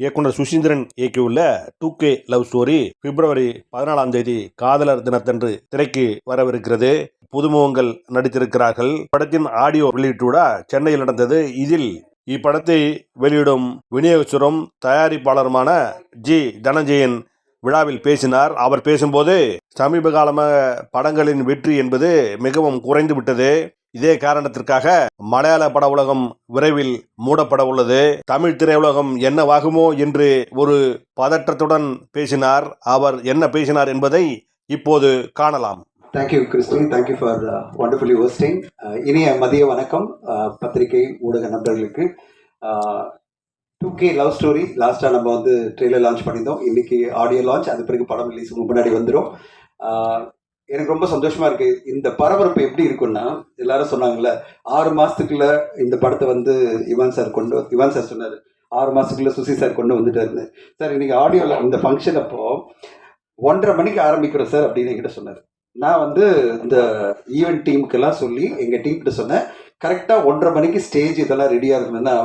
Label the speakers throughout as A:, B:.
A: இயக்குனர் Suseenthiran இயக்கியுள்ள two K love story February பதினாலாம் தேதி காதலர் தினத்தன்று திரைக்கு வரவிருக்கிறது. புதுமுகங்கள் நடித்திருக்கிறார்கள். படத்தின் ஆடியோ வெளியீட்டு சென்னையில் நடந்தது. இதில் இப்படத்தை வெளியிடும் விநியோகஸ்வரும் தயாரிப்பாளருமான ஜி தனஞ்சயன் விழாவில் பேசினார். அவர் பேசும்போது சமீப காலமாக படங்களின் வெற்றி என்பது மிகவும் குறைந்து விட்டது இதே காரணத்திற்காக மலையாள பட உலகம் விரைவில் மூடப்பட உள்ளது. தமிழ் திரையுலகம் என்னவாகுமோ என்று ஒரு பதற்றத்துடன் பேசினார். அவர் என்ன பேசினார் என்பதை இப்போது காணலாம்.
B: Thank you Christine thank you for wonderfully hosting இனிய மதிய வணக்கம். Uh, பத்திரிகை ஊடக நண்பர்களுக்கு. டூ கே லவ் ஸ்டோரி லாஸ்ட்டாக நம்ம வந்து ட்ரெய்லர் லான்ச் பண்ணியிருந்தோம். இன்னைக்கு ஆடியோ லான்ச் அது பிறகு படம் ரிலீஸ் முன்னாடி வந்துடும் uh, எனக்கு ரொம்ப சந்தோஷமா இருக்கு. இந்த பரபரப்பு எப்படி இருக்குன்னா எல்லாரும் சொன்னாங்கல்ல ஆறு மாசத்துக்குள்ள இந்த படத்தை வந்து இவான் சார் கொண்டு இவான் சார் சொன்னார். ஆறு மாசத்துக்குள்ள சுசி சார் கொண்டு வந்துட்டாரு சார் இன்னைக்கு ஆடியோவில் இந்த ஃபங்க்ஷன் அப்போ ஒன்றரை மணிக்கு ஆரம்பிக்கிறோம் சார் அப்படின்னு என்கிட்ட சொன்னார். நான் வந்து இந்த ஈவெண்ட் டீமுக்கெல்லாம் சொல்லி எங்கள் டீம்கிட்ட சொன்னேன். கரெக்டாக ஒன்றரை மணிக்கு ஸ்டேஜ் இதெல்லாம் ரெடியாக இருக்கணும்னா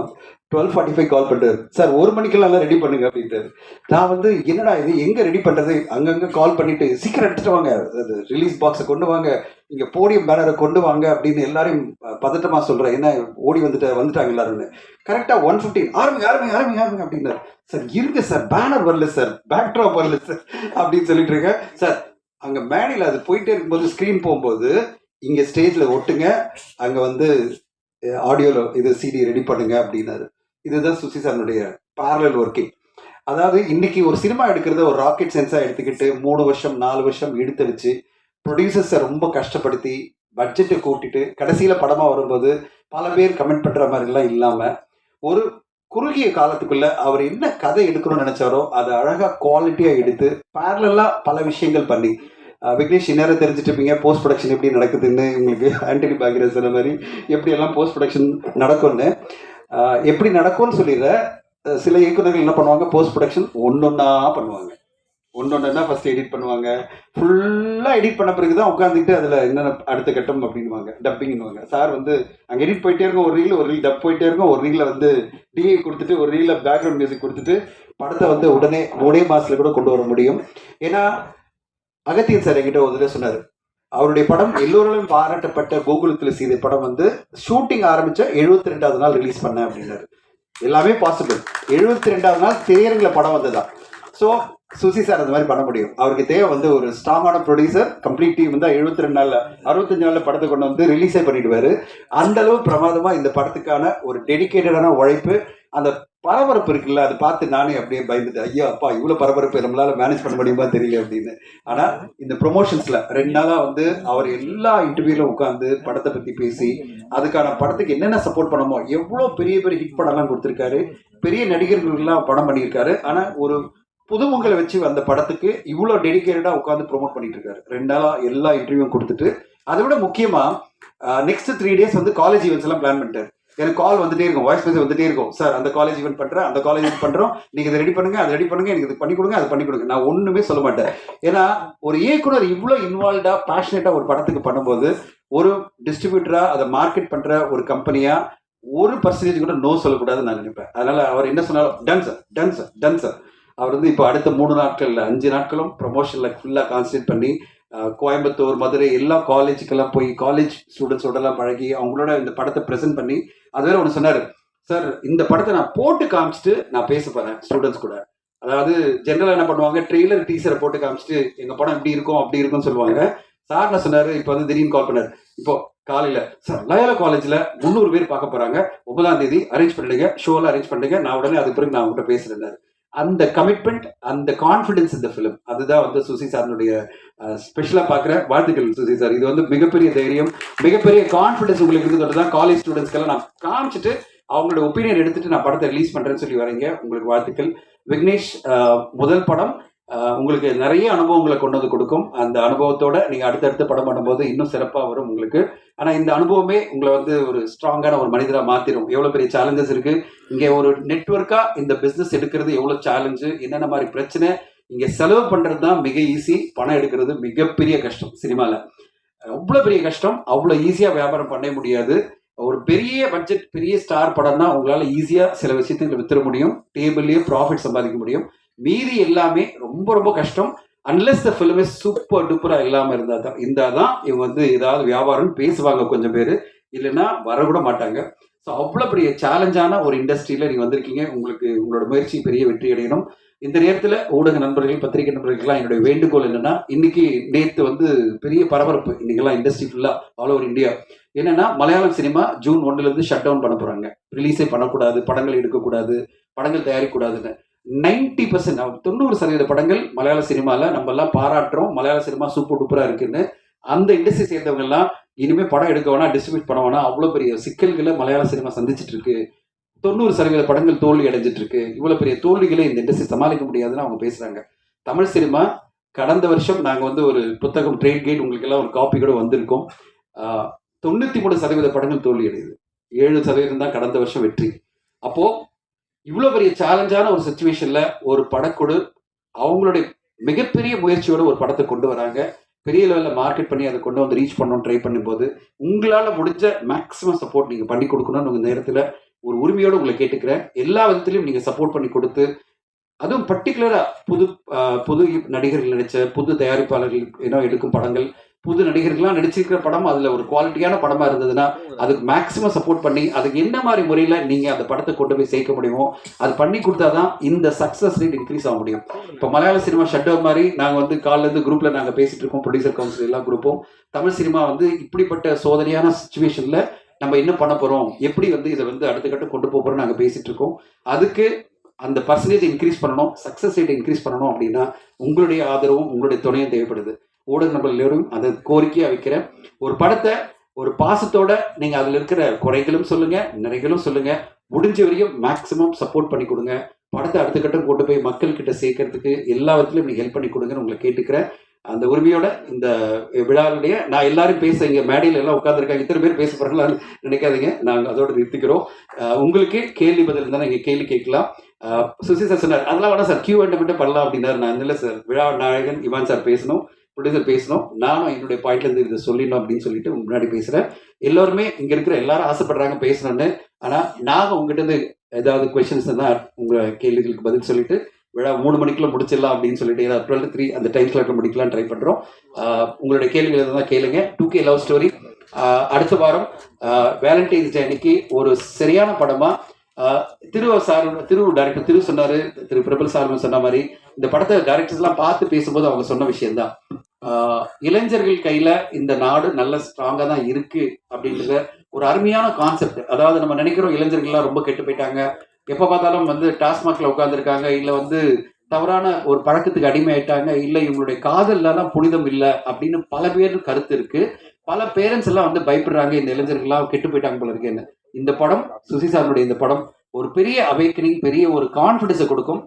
B: டுவெல் ஃபார்ட்டி ஃபைவ் கால் பண்ணுறாரு சார் ஒரு மணிக்கெல்லாம் ரெடி பண்ணுங்க அப்படின்றது நான் வந்து என்னடா இது? எங்கே ரெடி பண்ணுறது அங்கங்கே கால் பண்ணிட்டு சீக்கிரம் எடுத்துகிட்டு வாங்க. அது ரிலீஸ் பாக்ஸை கொண்டு வாங்க. இங்கே போடியம் பேனரை கொண்டு வாங்க அப்படின்னு எல்லாரையும் பதட்டமாக சொல்கிறேன் என்ன ஓடி வந்துட்டு வந்துட்டாங்க எல்லாருமே? கரெக்டாக ஒன் ஃபிஃப்டின் ஆரம்பிங்க ஆரம்பிங்க ஆரம்பிங்க ஆரம்பிங்க அப்படின்னாரு சார் இருங்க சார். பேனர் வரல சார். பேக்ட்ராப் வரல சார் அப்படின்னு சொல்லிட்டு இருக்கேன். சார் அங்கே மேடையில் அது போயிட்டே இருக்கும்போது ஸ்க்ரீன் போகும்போது இங்கே ஸ்டேஜில் ஒட்டுங்க. அங்கே வந்து ஆடியோவில் இது சிடி ரெடி பண்ணுங்க அப்படின்னாரு. இதுதான் சுசி சாரனுடைய பேரலல் ஒர்க்கிங் அதாவது இன்னைக்கு ஒரு சினிமா எடுக்கிறத ஒரு ராக்கெட் சென்ஸாக எடுத்துக்கிட்டு மூணு வருஷம் நாலு வருஷம் எடுத்து வச்சு ப்ரொடியூசர்ஸை ரொம்ப கஷ்டப்படுத்தி பட்ஜெட்டை கூட்டிட்டு கடைசியில் படமாக வரும்போது பல பேர் கமெண்ட் பண்ணுற மாதிரிலாம் இல்லாமல் ஒரு குறுகிய காலத்துக்குள்ள அவர் என்ன கதை எடுக்கணும்னு நினைச்சாரோ அதை அழகாக குவாலிட்டியாக எடுத்து பேரலாக பல விஷயங்கள் பண்ணி விக்னேஷ் இந்நேரம் தெரிஞ்சிட்ருப்பீங்க போஸ்ட் ப்ரொடக்ஷன் எப்படி நடக்குதுன்னு உங்களுக்கு ஆண்டனி பாக்யராஜ் சொன்ன மாதிரி எப்படியெல்லாம் போஸ்ட் ப்ரொடக்ஷன் நடக்கும்னு. எப்படி நடக்கும்னு சொல்லிடுற சில இயக்குநர்கள் என்ன பண்ணுவாங்க போஸ்ட் ப்ரொடக்ஷன் ஒன்றா பண்ணுவாங்க. ஒன்னொன்னா ஃபர்ஸ்ட் எடிட் பண்ணுவாங்க. ஃபுல்லாக எடிட் பண்ண பிறகு தான் உட்காந்துட்டு அதில் என்னென்ன அடுத்த கட்டம் அப்படின்வாங்க டப்பிங்னுவாங்க சார் வந்து அங்கே எடிட் போயிட்டே இருக்கும் ஒரு ரீல் ஒரு ரீல் டப் போயிட்டே இருக்கும் ஒரு ரீலில் வந்து டிஏ கொடுத்துட்டு ஒரு ரீலில் பேக்ரவுண்ட் மியூசிக் கொடுத்துட்டு படத்தை வந்து உடனே ஒரே மாதத்தில் கூட கொண்டு வர முடியும். ஏன்னா அகத்தியன் சார் என்கிட்ட ஒரு சொன்னார். அவருடைய படம் எல்லோராலும் பாராட்டப்பட்ட கோகுலத்தில் செய்த படம் வந்து ஷூட்டிங் ஆரம்பிச்ச எழுபத்தி ரெண்டாவது நாள் ரிலீஸ் பண்ணேன் அப்படின்னாரு. எல்லாமே பாசிபிள் எழுபத்தி ரெண்டாவது நாள் திரையரங்கில் படம் வந்ததா? ஸோ சுசி சார் அந்த மாதிரி பண்ண முடியும். அவருக்கு தேவை வந்து ஒரு ஸ்ட்ராங்கான ப்ரொடியூசர் கம்ப்ளீட் டீம் வந்து எழுபத்தி ரெண்டு நாளில் அறுபத்தஞ்சு நாளில் படத்தை கொண்டு வந்து ரிலீஸே பண்ணிடுவார். அந்த அளவு இந்த படத்துக்கான ஒரு டெடிகேட்டடான உழைப்பு அந்த பரபரப்பு இருக்குல்ல அதை பார்த்து நானே அப்படியே பயந்துட்டேன். ஐயோ அப்பா இவ்வளோ பரபரப்பு நம்மளால மேனேஜ் பண்ண முடியுமா தெரியல அப்படின்னு. ஆனால் இந்த ப்ரொமோஷன்ஸில் ரெண்டு நாளாக வந்து அவர் எல்லா இன்டர்வியூல உட்காந்து படத்தை பற்றி பேசி அதுக்கான படத்துக்கு என்னென்ன சப்போர்ட் பண்ணமோ எவ்வளோ பெரிய பெரிய ஹிட் படம்லாம் கொடுத்துருக்காரு. பெரிய நடிகர்கள்லாம் படம் பண்ணியிருக்காரு. ஆனால் ஒரு புதுமுகங்களை வச்சு அந்த படத்துக்கு இவ்வளோ டெடிகேட்டடாக உட்காந்து ப்ரொமோட் பண்ணிட்டு இருக்காரு ரெண்டு நாளாக எல்லா இன்டர்வியூவும் கொடுத்துட்டு அதை விட முக்கியமாக நெக்ஸ்ட் த்ரீ டேஸ் வந்து காலேஜ் ஈவெண்ட்ஸ் எல்லாம் பிளான் பண்ணிட்டாரு. எனக்கு கால் வந்துட்டே இருக்கும் வாய்ஸ் மெசேஜ் வந்துட்டே இருக்கும். சார் அந்த காலேஜ் ஈவெண்ட் பண்ணுறேன் அந்த காலேஜ் ஈவெண்ட் பண்ணுறோம் நீங்கள் இதை ரெடி பண்ணுங்க அதை ரெடி பண்ணுங்க எனக்கு இது பண்ணி கொடுங்க அதை பண்ணி கொடுங்க. நான் ஒன்றுமே சொல்ல மாட்டேன். ஏன்னா ஒரு இயக்குனர் இவ்வளோ இன்வால்வ்டாக பேஷனேட்டாக ஒரு படத்துக்கு பண்ணும்போது ஒரு டிஸ்ட்ரிபியூட்டராக அதை மார்க்கெட் பண்ணுற ஒரு கம்பெனியாக ஒரு பர்சன்டேஜ் கூட நோ சொல்லக்கூடாதுன்னு நான் நினைப்பேன். அதனால அவர் என்ன சொன்னாலும் done sir done sir done sir அவர் வந்து இப்போ அடுத்த மூணு நாட்களில் அஞ்சு நாட்களும் ப்ரொமோஷனில் ஃபுல்லாக கான்சன்ட்ரேட் பண்ணி கோயம்புத்தூர் மதுரை எல்லா காலேஜுக்கெல்லாம் போய் காலேஜ் ஸ்டூடெண்ட்ஸோடலாம் பழகி அவங்களோட இந்த படத்தை ப்ரெசென்ட் பண்ணி அது வேற ஒன்று சொன்னார். சார் இந்த படத்தை நான் போட்டு காமிச்சிட்டு நான் பேச போறேன் ஸ்டூடெண்ட்ஸ் கூட. அதாவது ஜென்ரலாக என்ன பண்ணுவாங்க ட்ரெய்லர் டீசரை போட்டு காமிச்சிட்டு எங்கள் படம் இப்படி இருக்கும் அப்படி இருக்கும்னு சொல்லுவாங்க. சார் என்ன சொன்னாரு இப்போ வந்து திடீர்னு கால் பண்ணார். இப்போ காலையில் சார் லயாலா காலேஜில் முந்நூறு பேர் பார்க்க போகிறாங்க ஒன்பதாம் தேதி அரேஞ்ச் பண்ணிடுங்க ஷோலாம் அரேஞ்ச் பண்ணுங்க நான் உடனே அது பிறகு நான் உங்ககிட்ட பேசுறேன் அந்த கமிட்மெண்ட் அந்த கான்ஃபிடன்ஸ் இந்த ஃபிலிம் அதுதான் வந்து சுசி சாரனுடைய ஸ்பெஷலாக பார்க்குற வாழ்த்துக்கள் சுசி சார். இது வந்து மிகப்பெரிய தைரியம் மிகப்பெரிய கான்ஃபிடன்ஸ் உங்களுக்கு இருக்கிறது தான் காலேஜ் ஸ்டூடெண்ட்ஸ்க்கெல்லாம் நான் காமிச்சிட்டு அவங்களோட ஒப்பீனியன் எடுத்துட்டு நான் படத்தை ரிலீஸ் பண்றேன்னு சொல்லி வரீங்க. உங்களுக்கு வாழ்த்துக்கள். விக்னேஷ் முதல் படம். உங்களுக்கு நிறைய அனுபவங்களை கொண்டு வந்து கொடுக்கும். அந்த அனுபவத்தோட நீங்கள் அடுத்தடுத்து படம் பண்ணும்போது இன்னும் சிறப்பாக வரும் உங்களுக்கு. ஆனால் இந்த அனுபவமே உங்களை வந்து ஒரு ஸ்ட்ராங்கான ஒரு மனிதராக மாற்றிடும் எவ்வளோ பெரிய சேலஞ்சஸ் இருக்குது இங்கே ஒரு நெட்ஒர்க்காக இந்த பிஸ்னஸ் எடுக்கிறது எவ்வளோ சேலஞ்சு என்னென்ன மாதிரி பிரச்சனை இங்கே செலவு பண்ணுறது தான் மிக ஈஸி பணம் எடுக்கிறது மிகப்பெரிய கஷ்டம் சினிமாவில் அவ்வளோ பெரிய கஷ்டம். அவ்வளோ ஈஸியாக வியாபாரம் பண்ண முடியாது. ஒரு பெரிய பட்ஜெட் பெரிய ஸ்டார் படம்னா உங்களால் ஈஸியாக சில விஷயத்தை வித்துற முடியும். டேபிள்லேயும் ப்ராஃபிட் சம்பாதிக்க முடியும். மீதி எல்லாமே ரொம்ப ரொம்ப கஷ்டம். அன்லெஸ் த ஃபிலிம் சூப்பர் டூப்பராக இல்லாமல் இருந்தால் தான் இருந்தால் தான் இவங்க வந்து ஏதாவது வியாபாரம் பேசுவாங்க கொஞ்சம் பேர். இல்லைன்னா வரக்கூட மாட்டாங்க. ஸோ அவ்வளோ பெரிய சேலஞ்சான ஒரு இண்டஸ்ட்ரியில் நீங்கள் வந்திருக்கீங்க. உங்களுக்கு உங்களோட முயற்சி பெரிய வெற்றி அடையணும். இந்த நேரத்தில் ஊடக நண்பர்கள் பத்திரிகை நண்பர்களுக்கெல்லாம் என்னுடைய வேண்டுகோள் என்னன்னா இன்னைக்கு நேற்று வந்து பெரிய பரபரப்பு. இன்னைக்கெல்லாம் இண்டஸ்ட்ரி ஃபுல்லாக ஆல் ஓவர் இந்தியா என்னன்னா மலையாளம் சினிமா ஜூன் ஒன்னுலேருந்து ஷட் டவுன் பண்ண போகிறாங்க ரிலீஸே பண்ணக்கூடாது படங்கள் எடுக்கக்கூடாது படங்கள் தயாரிக்கக்கூடாதுன்னு. நைன்டி பர்சன்ட் தொண்ணூறு சதவீத படங்கள் மலையாள சினிமாவில் நம்ம எல்லாம் பாராட்டுறோம். மலையாள சினிமா சூப்பர் டூப்பராக இருக்குன்னு. அந்த இண்டஸ்ட்ரி சேர்ந்தவங்க எல்லாம் படம் எடுக்க வேணா டிஸ்ட்ரிபியூட் பண்ண வேணா அவ்வளோ பெரிய சிக்கல்களை மலையாள சினிமா சந்திச்சுட்டு இருக்கு தொண்ணூறு சதவீத படங்கள் தோல்வி அடைஞ்சிட்டு இருக்கு இவ்வளோ பெரிய தோல்விகளை இந்த இண்டஸ்ட்ரி சமாளிக்க முடியாதுன்னு அவங்க பேசுகிறாங்க தமிழ் சினிமா கடந்த வருஷம் நாங்கள் வந்து ஒரு புத்தகம் ட்ரேட் கேட் உங்களுக்கெல்லாம் ஒரு காப்பி கூட வந்திருக்கோம். தொண்ணூற்றி மூணு சதவீத படங்கள் தோல்வி அடையுது. ஏழு சதவீதம் தான் கடந்த வருஷம் வெற்றி. அப்போது இவ்வளோ பெரிய சேலஞ்சான ஒரு சுச்சுவேஷன்ல ஒரு படக்குழு அவங்களுடைய மிகப்பெரிய முயற்சியோட ஒரு படத்தை கொண்டு வராங்க. பெரிய லெவலில் மார்க்கெட் பண்ணி அதை கொண்டு வந்து ரீச் பண்ணணும் ட்ரை பண்ணும்போது உங்களால் முடிஞ்ச மேக்ஸிமம் சப்போர்ட் நீங்கள் பண்ணி கொடுக்கணும்னு உங்கள் நேரத்தில் ஒரு உரிமையோடு உங்களை கேட்டுக்கிறேன். எல்லா விதத்துலையும் நீங்கள் சப்போர்ட் பண்ணி கொடுத்து அதுவும் பர்டிகுலராக புது புது நடிகர்கள் நடித்த புது தயாரிப்பாளர்கள் ஏன்னா எடுக்கும் படங்கள் புது நடிகர்கள்லாம் நடிச்சிருக்கிற படம் அதுல ஒரு குவாலிட்டியான படமா இருந்ததுன்னா அதுக்கு மேக்ஸிமம் சப்போர்ட் பண்ணி அதுக்கு என்ன மாதிரி முறையில நீங்க அந்த படத்தை கொண்டு போய் சேர்க்க முடியுமோ அது பண்ணி கொடுத்தாதான் இந்த சக்சஸ் ரேட் இன்க்ரீஸ் ஆக முடியும். இப்போ மலையாள சினிமா ஷட் டவுன் மாதிரி நாங்க வந்து காலைல இருந்து குரூப்ல நாங்க பேசிட்டு இருக்கோம் ப்ரொடியூசர் கவுன்சில் எல்லா குரூப்பும் தமிழ் சினிமா வந்து இப்படிப்பட்ட சோதனையான சுச்சுவேஷன்ல நம்ம என்ன பண்ண போறோம் எப்படி வந்து இதை வந்து அடுத்த கட்டம் கொண்டு போகிறோம் போறோம் நாங்க பேசிட்டு இருக்கோம். அதுக்கு அந்த பர்சன்டேஜ் இன்க்ரீஸ் பண்ணணும் சக்சஸ் ரேட் இன்க்ரீஸ் பண்ணணும் அப்படின்னா உங்களுடைய ஆதரவும் உங்களுடைய துணையும் தேவைப்படுது. ஊடக நபர்கள் எல்லோரும் அதை கோரிக்கையாக வைக்கிறேன். ஒரு படத்தை ஒரு பாசத்தோட நீங்கள் அதில் இருக்கிற குறைகளும் சொல்லுங்கள் நிறைகளும் சொல்லுங்கள் முடிஞ்ச வரையும் மேக்ஸிமம் சப்போர்ட் பண்ணி கொடுங்க. படத்தை அடுத்த கட்டம் கொண்டு போய் மக்கள்கிட்ட சேர்க்கறதுக்கு எல்லா விதத்துலையும் நீங்கள் ஹெல்ப் பண்ணி கொடுங்கன்னு உங்களை கேட்டுக்கிறேன். அந்த உரிமையோட இந்த விழாவுடைய நான் எல்லாரும் பேச இங்கே மேடையில் எல்லாம் உட்காந்துருக்காங்க இத்தனை பேர் பேச போகிறாங்களான்னு நினைக்காதீங்க. நாங்கள் அதோட நிறுத்திக்கிறோம். உங்களுக்கு கேள்வி பதில் இருந்தால் நீங்கள் கேள்வி கேட்கலாம். சுசி சார் சொன்னார் அதெல்லாம் வேணா சார் கியூ அண்ட் மட்டும் பண்ணலாம் அப்படின்னாரு. நான் இல்லை சார் விழா நாயகன் இவான் சார் பேசணும். ப்ரொடியூசர் பேசணும். நானும் என்னுடைய பாயிண்ட்ல இருந்து இதை சொல்லிடணும் அப்படின்னு சொல்லிட்டு முன்னாடி பேசுறேன். எல்லாருமே இங்க இருக்கிற எல்லாரும் ஆசைப்படுறாங்க பேசணும்னு. ஆனா நாங்கள் உங்ககிட்ட இருந்து ஏதாவது கொஸ்டின்ஸ் தான் உங்க கேள்விகளுக்கு பதில் சொல்லிட்டு விழா மூணு மணிக்குள்ள முடிச்சிடலாம் அப்படின்னு சொல்லிட்டு ஏதாவது டுவெல் த்ரீ அந்த டைம் ஸ்லாட்ல முடிக்கலாம் ட்ரை பண்றோம். உங்களுடைய கேள்விகள் இருந்தால் கேளுங்க. டூ கே லவ் ஸ்டோரி அடுத்த வாரம் வேலண்டைன்ஸ் டே அன்னைக்கு ஒரு சரியான படமா திரு சார் திரு டைரக்டர் திரு சொன்னாரு திரு பிரபல் சார் சொன்ன மாதிரி இந்த படத்தை டைரக்டர்ஸ் எல்லாம் பார்த்து பேசும்போது அவங்க சொன்ன விஷயம்தான். இளைஞர்கள் கையில இந்த நாடு நல்ல ஸ்ட்ராங்கா தான் இருக்கு அப்படின்றத ஒரு அருமையான கான்செப்ட் அதாவது நம்ம நினைக்கிறோம் இளைஞர்கள்லாம் ரொம்ப கெட்டு போயிட்டாங்க. எப்ப பார்த்தாலும் வந்து டாஸ்மாக்ல உட்காந்துருக்காங்க இல்ல வந்து தவறான ஒரு பழக்கத்துக்கு அடிமையாயிட்டாங்க. இல்ல இவங்களுடைய காதல்லாம் புனிதம் இல்லை அப்படின்னு பல பேர் கருத்து இருக்கு. பல பேரண்ட்ஸ் எல்லாம் வந்து பயப்படுறாங்க இந்த இளைஞர்கள்லாம் கெட்டு போயிட்டாங்க போல இருக்கேன்னு. இந்த படம் சுசி சாருடைய இந்த படம் ஒரு பெரிய அவேக்கனிங் பெரிய ஒரு கான்ஃபிடன்ஸை கொடுக்கும்.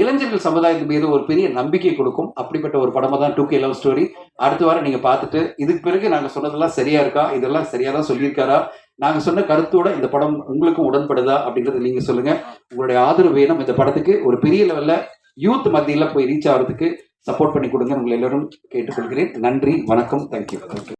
B: இளைஞர்கள் சமுதாயத்து மீது ஒரு பெரிய நம்பிக்கை கொடுக்கும். அப்படிப்பட்ட ஒரு படமா தான் டூ கே லவ் ஸ்டோரி அடுத்த வாரம் நீங்க பார்த்துட்டு இதுக்கு பிறகு நாங்க சொன்னதெல்லாம் சரியா இருக்கா? இதெல்லாம் சரியா தான் சொல்லியிருக்காரா? நாங்க சொன்ன கருத்தோட இந்த படம் உங்களுக்கும் உடன்படுதா? அப்படின்றத நீங்க சொல்லுங்க. உங்களுடைய ஆதரவு வேணும். இந்த படத்துக்கு ஒரு பெரிய லெவல்ல யூத் மத்தியில போய் ரீச் ஆகிறதுக்கு சப்போர்ட் பண்ணி கொடுங்க உங்களை எல்லாரும் கேட்டுக்கொள்கிறேன். நன்றி வணக்கம் தேங்க்யூ